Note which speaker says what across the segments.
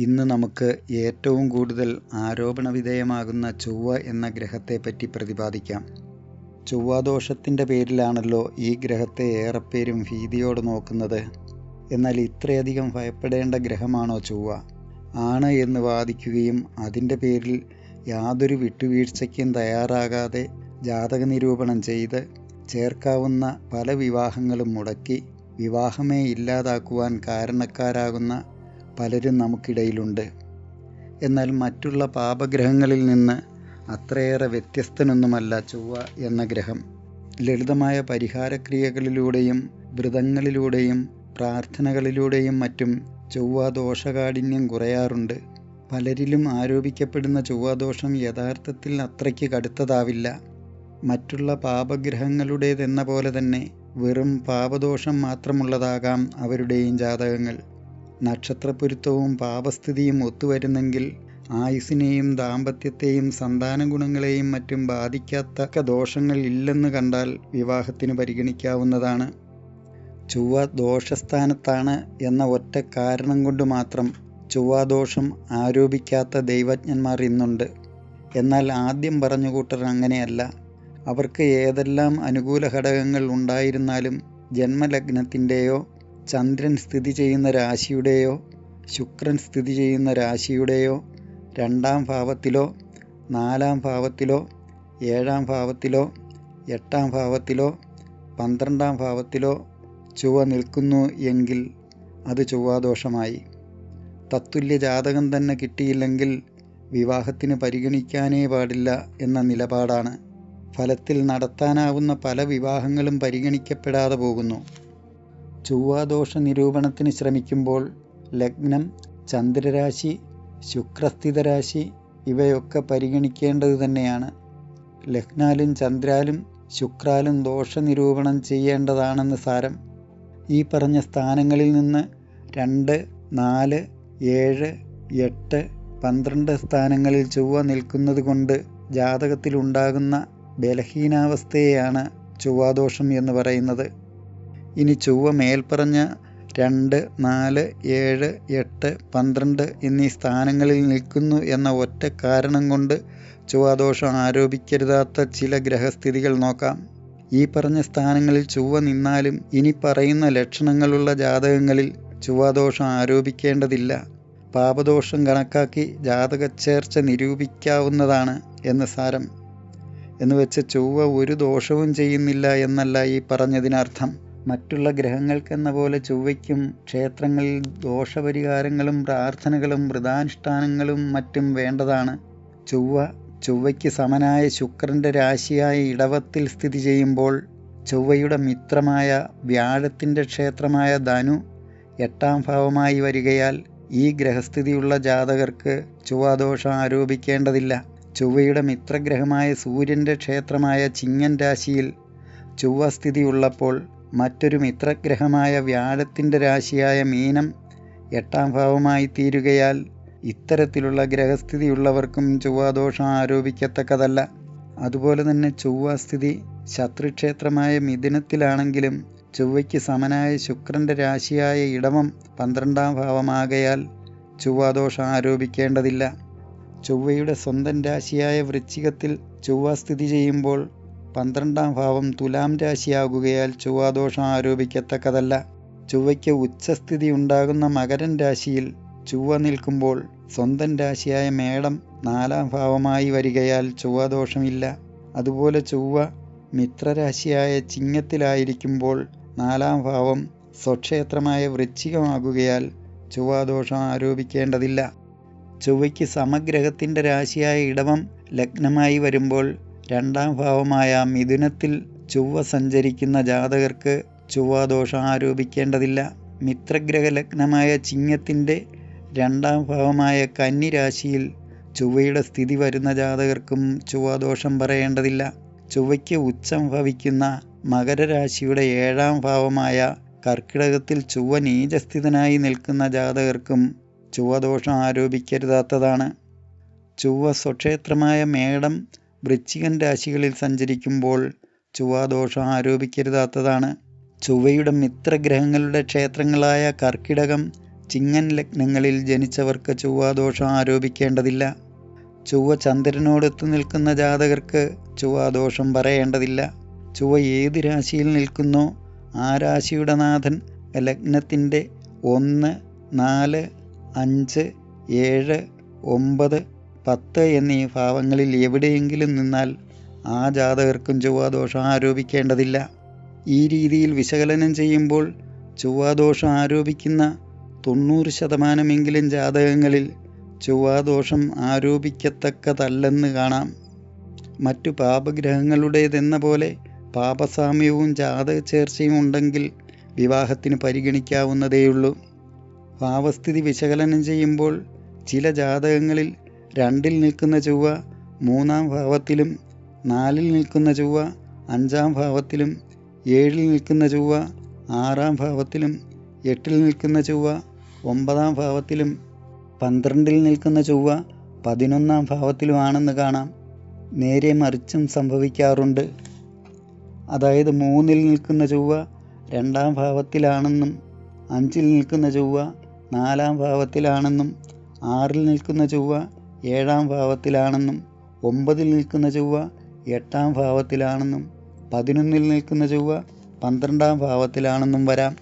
Speaker 1: ഇന്ന് നമുക്ക് ഏറ്റവും കൂടുതൽ ആരോപണ വിധേയമാകുന്ന ചൊവ്വ എന്ന ഗ്രഹത്തെപ്പറ്റി പ്രതിപാദിക്കാം. ചൊവ്വാദോഷത്തിന്റെ പേരിലാണല്ലോ ഈ ഗ്രഹത്തെ ഏറെപ്പേരും ഭീതിയോട് നോക്കുന്നത്. എന്നാൽ ഇത്രയധികം ഭയപ്പെടേണ്ട ഗ്രഹമാണോ ചൊവ്വ? ആണ് എന്ന് വാദിക്കുകയും അതിന്റെ പേരിൽ യാതൊരു വിട്ടുവീഴ്ചയ്ക്കും തയ്യാറാകാതെ ജാതക നിരൂപണം ചെയ്ത് ചേർക്കാവുന്ന പല വിവാഹങ്ങളും മുടക്കി വിവാഹമേ ഇല്ലാതാക്കുവാൻ കാരണക്കാരാകുന്ന പലരും നമുക്കിടയിലുണ്ട്. എന്നാൽ മറ്റുള്ള പാപഗ്രഹങ്ങളിൽ നിന്ന് അത്രയേറെ വ്യത്യസ്തനൊന്നുമല്ല ചൊവ്വ എന്ന ഗ്രഹം. ലളിതമായ പരിഹാരക്രിയകളിലൂടെയും വ്രതങ്ങളിലൂടെയും പ്രാർത്ഥനകളിലൂടെയും മറ്റും ചൊവ്വ ദോഷകാഠിന്യം കുറയാറുണ്ട്. പലരിലും ആരോപിക്കപ്പെടുന്ന ചൊവ്വാദോഷം യഥാർത്ഥത്തിൽ അത്രയ്ക്ക് കടുത്തതാവില്ല. മറ്റുള്ള പാപഗ്രഹങ്ങളുടേതെന്ന പോലെ തന്നെ വെറും പാപദോഷം മാത്രമുള്ളതാകാം അവരുടെയും ജാതകങ്ങൾ. നക്ഷത്രപ്പൊരുത്തവും പാപസ്ഥിതിയും ഒത്തുവരുന്നെങ്കിൽ ആയുസിനെയും ദാമ്പത്യത്തെയും സന്താന ഗുണങ്ങളെയും മറ്റും ബാധിക്കാത്തക്ക ദോഷങ്ങൾ ഇല്ലെന്ന് കണ്ടാൽ വിവാഹത്തിന് പരിഗണിക്കാവുന്നതാണ്. ചൊവ്വ ദോഷസ്ഥാനത്താണ് എന്ന ഒറ്റ കാരണം കൊണ്ട് മാത്രം ചൊവ്വാദോഷം ആരോപിക്കാത്ത ദൈവജ്ഞന്മാർ ഇന്നുണ്ട്. എന്നാൽ ആദ്യം പറഞ്ഞ കൂട്ടർ അങ്ങനെയല്ല. അവർക്ക് ഏതെല്ലാം അനുകൂല ഘടകങ്ങൾ ഉണ്ടായിരുന്നാലും ജന്മലഗ്നത്തിന്റെയോ ചന്ദ്രൻ സ്ഥിതി ചെയ്യുന്ന രാശിയുടെയോ ശുക്രൻ സ്ഥിതി ചെയ്യുന്ന രാശിയുടെയോ രണ്ടാം ഭാവത്തിലോ നാലാം ഭാവത്തിലോ ഏഴാം ഭാവത്തിലോ എട്ടാം ഭാവത്തിലോ പന്ത്രണ്ടാം ഭാവത്തിലോ ചൊവ്വ നിൽക്കുന്നു എങ്കിൽ അത് ചൊവ്വാദോഷമായി. തത്തുല്യ ജാതകം തന്നെ കിട്ടിയില്ലെങ്കിൽ വിവാഹത്തിന് പരിഗണിക്കാനേ പാടില്ല എന്ന നിലപാടാണ്. ഫലത്തിൽ നടത്താനാവുന്ന പല വിവാഹങ്ങളും പരിഗണിക്കപ്പെടാതെ പോകുന്നു. ചൊവ്വാദോഷ നിരൂപണത്തിന് ശ്രമിക്കുമ്പോൾ ലഗ്നം ചന്ദ്രരാശി ശുക്രസ്ഥിതരാശി ഇവയൊക്കെ പരിഗണിക്കേണ്ടത് തന്നെയാണ്. ലഗ്നാലും ചന്ദ്രാലും ശുക്രാലും ദോഷനിരൂപണം ചെയ്യേണ്ടതാണെന്ന് സാരം. ഈ പറഞ്ഞ സ്ഥാനങ്ങളിൽ നിന്ന് രണ്ട് നാല് ഏഴ് എട്ട് പന്ത്രണ്ട് സ്ഥാനങ്ങളിൽ ചൊവ്വ നിൽക്കുന്നത് കൊണ്ട് ജാതകത്തിലുണ്ടാകുന്ന ബലഹീനാവസ്ഥയെയാണ് ചൊവ്വാദോഷം എന്ന് പറയുന്നത്. ഇനി ചൊവ്വ മേൽപ്പറഞ്ഞ രണ്ട് നാല് ഏഴ് എട്ട് പന്ത്രണ്ട് എന്നീ സ്ഥാനങ്ങളിൽ നിൽക്കുന്നു എന്ന ഒറ്റ കാരണം കൊണ്ട് ചൊവ്വാദോഷം ആരോപിക്കരുതാത്ത ചില ഗ്രഹസ്ഥിതികൾ നോക്കാം. ഈ പറഞ്ഞ സ്ഥാനങ്ങളിൽ ചൊവ്വ നിന്നാലും ഇനി പറയുന്ന ലക്ഷണങ്ങളുള്ള ജാതകങ്ങളിൽ ചൊവ്വാദോഷം ആരോപിക്കേണ്ടതില്ല. പാപദോഷം കണക്കാക്കി ജാതകച്ചേർച്ച നിരൂപിക്കാവുന്നതാണ് എന്ന് സാരം. എന്നുവെച്ച് ചൊവ്വ ഒരു ദോഷവും ചെയ്യുന്നില്ല എന്നല്ല ഈ പറഞ്ഞതിനർത്ഥം. മറ്റുള്ള ഗ്രഹങ്ങൾക്കെന്ന പോലെ ചൊവ്വയ്ക്കും ക്ഷേത്രങ്ങളിൽ ദോഷപരിഹാരങ്ങളും പ്രാർത്ഥനകളും വ്രതാനുഷ്ഠാനങ്ങളും മറ്റും വേണ്ടതാണ്. ചൊവ്വ ചൊവ്വയ്ക്ക് സമനായ ശുക്രന്റെ രാശിയായ ഇടവത്തിൽ സ്ഥിതി ചെയ്യുമ്പോൾ ചൊവ്വയുടെ മിത്രമായ വ്യാഴത്തിന്റെ ക്ഷേത്രമായ ധനു എട്ടാം ഭാവമായി വരികയാൽ ഈ ഗ്രഹസ്ഥിതിയുള്ള ജാതകർക്ക് ചൊവ്വാദോഷം ആരോപിക്കേണ്ടതില്ല. ചൊവ്വയുടെ മിത്രഗ്രഹമായ സൂര്യന്റെ ക്ഷേത്രമായ ചിങ്ങൻ രാശിയിൽ ചൊവ്വ സ്ഥിതിയുള്ളപ്പോൾ മറ്റൊരു മിത്രഗ്രഹമായ വ്യാഴത്തിന്റെ രാശിയായ മീനം എട്ടാം ഭാവമായി തീരുകയാൽ ഇത്തരത്തിലുള്ള ഗ്രഹസ്ഥിതിയുള്ളവർക്കും ചൊവ്വാദോഷം ആരോപിക്കത്തക്കതല്ല. അതുപോലെ തന്നെ ചൊവ്വാസ്ഥിതി ശത്രുക്ഷേത്രമായ മിഥുനത്തിലാണെങ്കിലും ചൊവ്വയ്ക്ക് സമനായ ശുക്രന്റെ രാശിയായ ഇടവം പന്ത്രണ്ടാം ഭാവമാകയാൽ ചൊവ്വാദോഷം ആരോപിക്കേണ്ടതില്ല. ചൊവ്വയുടെ സ്വന്തം രാശിയായ വൃശ്ചികത്തിൽ ചൊവ്വ സ്ഥിതി ചെയ്യുമ്പോൾ പന്ത്രണ്ടാം ഭാവം തുലാം രാശിയാകുകയാൽ ചൊവ്വാദോഷം ആരോപിക്കത്തക്കതല്ല. ചൊവ്വയ്ക്ക് ഉച്ചസ്ഥിതി ഉണ്ടാകുന്ന മകരൻ രാശിയിൽ ചൊവ്വ നിൽക്കുമ്പോൾ സ്വന്തം രാശിയായ മേടം നാലാം ഭാവമായി വരികയാൽ ചൊവ്വാദോഷമില്ല. അതുപോലെ ചൊവ്വ മിത്രരാശിയായ ചിങ്ങത്തിലായിരിക്കുമ്പോൾ നാലാം ഭാവം സ്വക്ഷേത്രമായ വൃശ്ചികമാകുകയാൽ ചൊവ്വാദോഷം ആരോപിക്കേണ്ടതില്ല. ചൊവ്വയ്ക്ക് സമഗ്രഹത്തിന്റെ രാശിയായ ഇടവം ലഗ്നമായി വരുമ്പോൾ രണ്ടാം ഭാവമായ മിഥുനത്തിൽ ചൊവ്വ സഞ്ചരിക്കുന്ന ജാതകർക്ക് ചൊവ്വാദോഷം ആരോപിക്കേണ്ടതില്ല. മിത്രഗ്രഹ ലഗ്നമായ ചിങ്ങത്തിന്റെ രണ്ടാം ഭാവമായ കന്നി രാശിയിൽ ചൊവ്വയുടെ സ്ഥിതി വരുന്ന ജാതകർക്കും ചൊവ്വാദോഷം പറയേണ്ടതില്ല. ചൊവ്വയ്ക്ക് ഉച്ചം ഭവിക്കുന്ന മകരരാശിയുടെ ഏഴാം ഭാവമായ കർക്കിടകത്തിൽ ചൊവ്വ നീചസ്ഥിതനായി നിൽക്കുന്ന ജാതകർക്കും ചൊവ്വദോഷം ആരോപിക്കരുതാത്തതാണ്. ചൊവ്വ സ്വക്ഷേത്രമായ മേടം വൃശ്ചികൻ രാശികളിൽ സഞ്ചരിക്കുമ്പോൾ ചൊവ്വാദോഷം ആരോപിക്കരുതാത്തതാണ്. ചൊവ്വയുടെ മിത്രഗ്രഹങ്ങളുടെ ക്ഷേത്രങ്ങളായ കർക്കിടകം ചിങ്ങൻ ലഗ്നങ്ങളിൽ ജനിച്ചവർക്ക് ചുവാദോഷം ആരോപിക്കേണ്ടതില്ല. ചൊവ്വ ചന്ദ്രനോടൊത്ത് നിൽക്കുന്ന ജാതകർക്ക് ചുവാദോഷം പറയേണ്ടതില്ല. ചുവ ഏത് രാശിയിൽ നിൽക്കുന്നോ ആ രാശിയുടെ നാഥൻ ലഗ്നത്തിന്റെ ഒന്ന് നാല് അഞ്ച് ഏഴ് ഒമ്പത് പത്ത് എന്നീ ഭാവങ്ങളിൽ എവിടെയെങ്കിലും നിന്നാൽ ആ ജാതകർക്കും ചൊവ്വാദോഷം ആരോപിക്കേണ്ടതില്ല. ഈ രീതിയിൽ വിശകലനം ചെയ്യുമ്പോൾ ചൊവ്വാദോഷം ആരോപിക്കുന്ന തൊണ്ണൂറ് ശതമാനമെങ്കിലും ജാതകങ്ങളിൽ ചൊവ്വാദോഷം ആരോപിക്കത്തക്കതല്ലെന്ന് കാണാം. മറ്റു പാപഗ്രഹങ്ങളുടേതെന്ന പോലെ പാപസാമ്യവും ജാതക ചേർച്ചയും ഉണ്ടെങ്കിൽ വിവാഹത്തിന് പരിഗണിക്കാവുന്നതേയുള്ളൂ. ഭാവസ്ഥിതി വിശകലനം ചെയ്യുമ്പോൾ ചില ജാതകങ്ങളിൽ രണ്ടിൽ നിൽക്കുന്ന ചൊവ്വ മൂന്നാം ഭാവത്തിലും നാലിൽ നിൽക്കുന്ന ചൊവ്വ അഞ്ചാം ഭാവത്തിലും ഏഴിൽ നിൽക്കുന്ന ചൊവ്വ ആറാം ഭാവത്തിലും എട്ടിൽ നിൽക്കുന്ന ചൊവ്വ ഒമ്പതാം ഭാവത്തിലും പന്ത്രണ്ടിൽ നിൽക്കുന്ന ചൊവ്വ പതിനൊന്നാം ഭാവത്തിലുമാണെന്ന് കാണാം. നേരെ മറിച്ചും സംഭവിക്കാറുണ്ട്. അതായത് മൂന്നിൽ നിൽക്കുന്ന ചൊവ്വ രണ്ടാം ഭാവത്തിലാണെന്നും അഞ്ചിൽ നിൽക്കുന്ന ചൊവ്വ നാലാം ഭാവത്തിലാണെന്നും ആറിൽ നിൽക്കുന്ന ചൊവ്വ ഏഴാം ഭാവത്തിലാണെന്നും ഒമ്പതിൽ നിൽക്കുന്ന ചൊവ്വ എട്ടാം ഭാവത്തിലാണെന്നും പതിനൊന്നിൽ നിൽക്കുന്ന ചൊവ്വ പന്ത്രണ്ടാം ഭാവത്തിലാണെന്നും വരാം.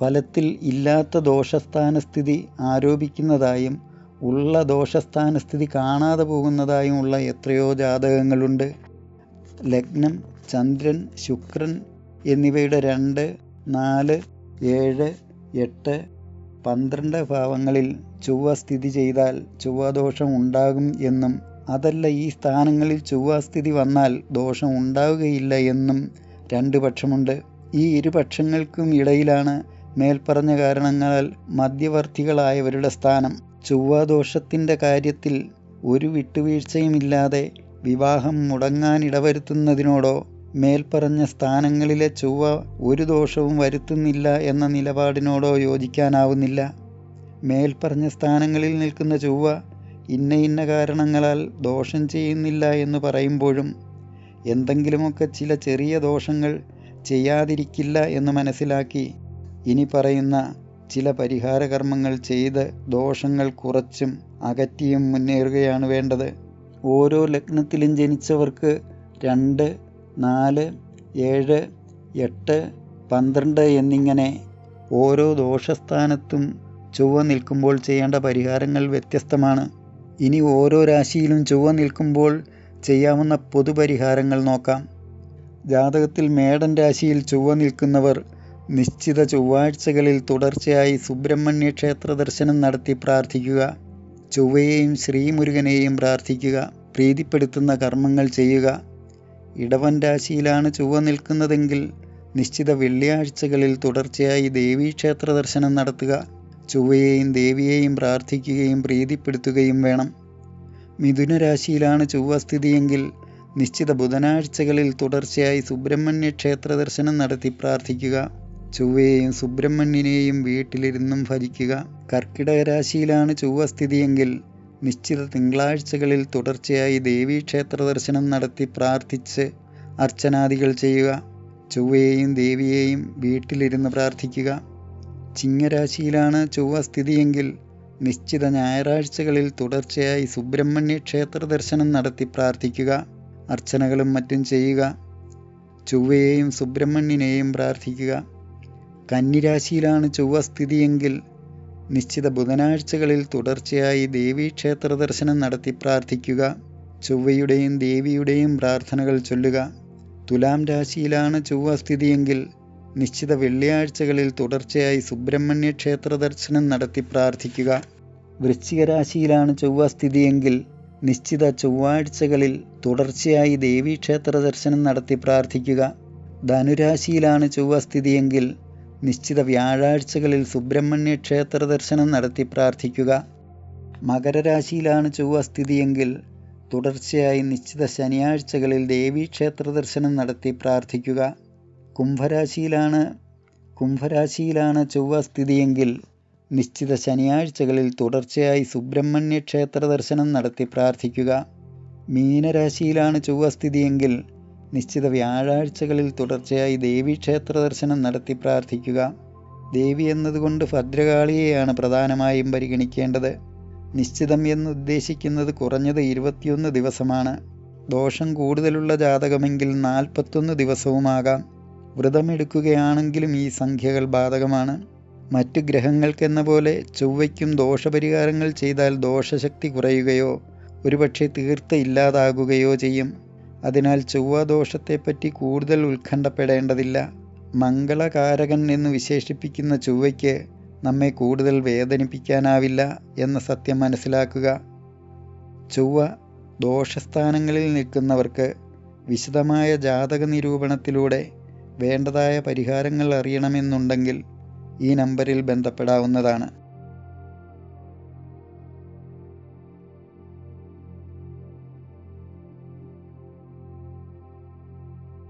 Speaker 1: ഫലത്തിൽ ഇല്ലാത്ത ദോഷസ്ഥാന സ്ഥിതി ആരോപിക്കുന്നതായും ഉള്ള ദോഷസ്ഥാന സ്ഥിതി കാണാതെ പോകുന്നതായും ഉള്ള എത്രയോ ജാതകങ്ങളുണ്ട്. ലഗ്നം ചന്ദ്രൻ ശുക്രൻ എന്നിവയുടെ രണ്ട് നാല് ഏഴ് എട്ട് പന്ത്രണ്ട് ഭാവങ്ങളിൽ ചൊവ്വ സ്ഥിതി ചെയ്താൽ ചൊവ്വാദോഷം ഉണ്ടാകും എന്നും അതല്ല ഈ സ്ഥാനങ്ങളിൽ ചൊവ്വാസ്ഥിതി വന്നാൽ ദോഷം ഉണ്ടാവുകയില്ല എന്നും രണ്ട് പക്ഷമുണ്ട്. ഈ ഇരുപക്ഷങ്ങൾക്കും ഇടയിലാണ് മേൽപ്പറഞ്ഞ കാരണങ്ങളാൽ മധ്യവർത്തികളായവരുടെ സ്ഥാനം. ചൊവ്വാദോഷത്തിന്റെ കാര്യത്തിൽ ഒരു വിട്ടുവീഴ്ചയുമില്ലാതെ വിവാഹം മുടങ്ങാനിടവരുത്തുന്നതിനോടോ മേൽപ്പറഞ്ഞ സ്ഥാനങ്ങളിലെ ചൊവ്വ ഒരു ദോഷവും വരുത്തുന്നില്ല എന്ന നിലപാടിനോടോ യോജിക്കാനാവുന്നില്ല. മേൽപ്പറഞ്ഞ സ്ഥാനങ്ങളിൽ നിൽക്കുന്ന ചൊവ്വ ഇന്ന ഇന്ന കാരണങ്ങളാൽ ദോഷം ചെയ്യുന്നില്ല എന്ന് പറയുമ്പോഴും എന്തെങ്കിലുമൊക്കെ ചില ചെറിയ ദോഷങ്ങൾ ചെയ്യാതിരിക്കില്ല എന്ന് മനസ്സിലാക്കി ഇനി പറയുന്ന ചില പരിഹാര കർമ്മങ്ങൾ ചെയ്ത് ദോഷങ്ങൾ കുറച്ചും അകറ്റിയും മുന്നേറുകയാണ് വേണ്ടത്. ഓരോ ലഗ്നത്തിലും ജനിച്ചവർക്ക് രണ്ട് നാല് ഏഴ് എട്ട് പന്ത്രണ്ട് എന്നിങ്ങനെ ഓരോ ദോഷസ്ഥാനത്തും ചൊവ്വ നിൽക്കുമ്പോൾ ചെയ്യേണ്ട പരിഹാരങ്ങൾ വ്യത്യസ്തമാണ്. ഇനി ഓരോ രാശിയിലും ചൊവ്വ നിൽക്കുമ്പോൾ ചെയ്യാവുന്ന പൊതുപരിഹാരങ്ങൾ നോക്കാം. ജാതകത്തിൽ മേടൻ രാശിയിൽ ചൊവ്വ നിൽക്കുന്നവർ നിശ്ചിത ചൊവ്വാഴ്ചകളിൽ തുടർച്ചയായി സുബ്രഹ്മണ്യ ക്ഷേത്ര ദർശനം നടത്തി പ്രാർത്ഥിക്കുക. ചൊവ്വയെയും ശ്രീമുരുകനെയും പ്രാർത്ഥിക്കുക. പ്രീതിപ്പെടുത്തുന്ന കർമ്മങ്ങൾ ചെയ്യുക. ഇടവൻ രാശിയിലാണ് ചുവ നിൽക്കുന്നതെങ്കിൽ നിശ്ചിത വെള്ളിയാഴ്ചകളിൽ തുടർച്ചയായി ദേവീക്ഷേത്ര ദർശനം നടത്തുക. ചുവയെയും ദേവിയെയും പ്രാർത്ഥിക്കുകയും പ്രീതിപ്പെടുത്തുകയും വേണം. മിഥുന രാശിയിലാണ് ചൊവ്വ സ്ഥിതിയെങ്കിൽ നിശ്ചിത ബുധനാഴ്ചകളിൽ തുടർച്ചയായി സുബ്രഹ്മണ്യ ക്ഷേത്ര ദർശനം നടത്തി പ്രാർത്ഥിക്കുക. ചൊവ്വയെയും സുബ്രഹ്മണ്യനെയും വീട്ടിലിരുന്നും ഭജിക്കുക. കർക്കിടക രാശിയിലാണ് ചൊവ്വ സ്ഥിതിയെങ്കിൽ നിശ്ചിത തിങ്കളാഴ്ചകളിൽ തുടർച്ചയായി ദേവീക്ഷേത്ര ദർശനം നടത്തി പ്രാർത്ഥിച്ച് അർച്ചനാദികൾ ചെയ്യുക ചൊവ്വയെയും ദേവിയെയും വീട്ടിലിരുന്ന് പ്രാർത്ഥിക്കുക. ചിങ്ങരാശിയിലാണ് ചൊവ്വ സ്ഥിതിയെങ്കിൽ നിശ്ചിത ഞായറാഴ്ചകളിൽ തുടർച്ചയായി സുബ്രഹ്മണ്യ ക്ഷേത്ര ദർശനം നടത്തി പ്രാർത്ഥിക്കുക അർച്ചനകളും മറ്റും ചെയ്യുക ചൊവ്വയെയും സുബ്രഹ്മണ്യനെയും പ്രാർത്ഥിക്കുക. കന്നിരാശിയിലാണ് ചൊവ്വ സ്ഥിതിയെങ്കിൽ നിശ്ചിത ബുധനാഴ്ചകളിൽ തുടർച്ചയായി ദേവീക്ഷേത്ര ദർശനം നടത്തി പ്രാർത്ഥിക്കുക. ചൊവ്വയുടെയും ദേവിയുടെയും പ്രാർത്ഥനകൾ ചൊല്ലുക. തുലാം രാശിയിലാണ് ചൊവ്വ സ്ഥിതിയെങ്കിൽ നിശ്ചിത വെള്ളിയാഴ്ചകളിൽ തുടർച്ചയായി സുബ്രഹ്മണ്യ ക്ഷേത്ര ദർശനം നടത്തി പ്രാർത്ഥിക്കുക. വൃശ്ചിക രാശിയിലാണ് ചൊവ്വ സ്ഥിതിയെങ്കിൽ നിശ്ചിത ചൊവ്വാഴ്ചകളിൽ തുടർച്ചയായി ദേവീക്ഷേത്ര ദർശനം നടത്തി പ്രാർത്ഥിക്കുക. ധനുരാശിയിലാണ് ചൊവ്വ സ്ഥിതിയെങ്കിൽ നിശ്ചിത വ്യാഴാഴ്ചകളിൽ സുബ്രഹ്മണ്യ ക്ഷേത്ര ദർശനം നടത്തി പ്രാർത്ഥിക്കുക. മകരരാശിയിലാണ് ചൊവ്വ സ്ഥിതിയെങ്കിൽ തുടർച്ചയായി നിശ്ചിത ശനിയാഴ്ചകളിൽ ദേവീക്ഷേത്ര ദർശനം നടത്തി പ്രാർത്ഥിക്കുക. കുംഭരാശിയിലാണ് കുംഭരാശിയിലാണ് ചൊവ്വ സ്ഥിതിയെങ്കിൽ നിശ്ചിത ശനിയാഴ്ചകളിൽ തുടർച്ചയായി സുബ്രഹ്മണ്യ ക്ഷേത്ര ദർശനം നടത്തി പ്രാർത്ഥിക്കുക. മീനരാശിയിലാണ് ചൊവ്വ സ്ഥിതിയെങ്കിൽ നിശ്ചിത വ്യാഴാഴ്ചകളിൽ തുടർച്ചയായി ദേവീക്ഷേത്ര ദർശനം നടത്തി പ്രാർത്ഥിക്കുക. ദേവി എന്നതുകൊണ്ട് ഭദ്രകാളിയെയാണ് പ്രധാനമായും പരിഗണിക്കേണ്ടത്. നിശ്ചിതം എന്ന് ഉദ്ദേശിക്കുന്നത് കുറഞ്ഞത് ഇരുപത്തിയൊന്ന് ദിവസമാണ്. ദോഷം കൂടുതലുള്ള ജാതകമെങ്കിൽ നാൽപ്പത്തൊന്ന് ദിവസവുമാകാം. വ്രതമെടുക്കുകയാണെങ്കിലും ഈ സംഖ്യകൾ ബാധകമാണ്. മറ്റു ഗ്രഹങ്ങൾക്കെന്ന പോലെ ചൊവ്വയ്ക്കും ദോഷപരിഹാരങ്ങൾ ചെയ്താൽ ദോഷശക്തി കുറയുകയോ ഒരുപക്ഷെ തീർത്ത ഇല്ലാതാകുകയോ ചെയ്യും. അതിനാൽ ചൊവ്വ ദോഷത്തെപ്പറ്റി കൂടുതൽ ഉത്കണ്ഠപ്പെടേണ്ടതില്ല. മംഗളകാരകൻ എന്ന് വിശേഷിപ്പിക്കുന്ന ചൊവ്വയ്ക്ക് നമ്മെ കൂടുതൽ വേദനിപ്പിക്കാനാവില്ല എന്ന സത്യം മനസ്സിലാക്കുക. ചൊവ്വ ദോഷസ്ഥാനങ്ങളിൽ നിൽക്കുന്നവർക്ക് വിശദമായ ജാതക നിരൂപണത്തിലൂടെ വേണ്ടതായ പരിഹാരങ്ങൾ അറിയണമെന്നുണ്ടെങ്കിൽ ഈ നമ്പറിൽ ബന്ധപ്പെടാവുന്നതാണ്.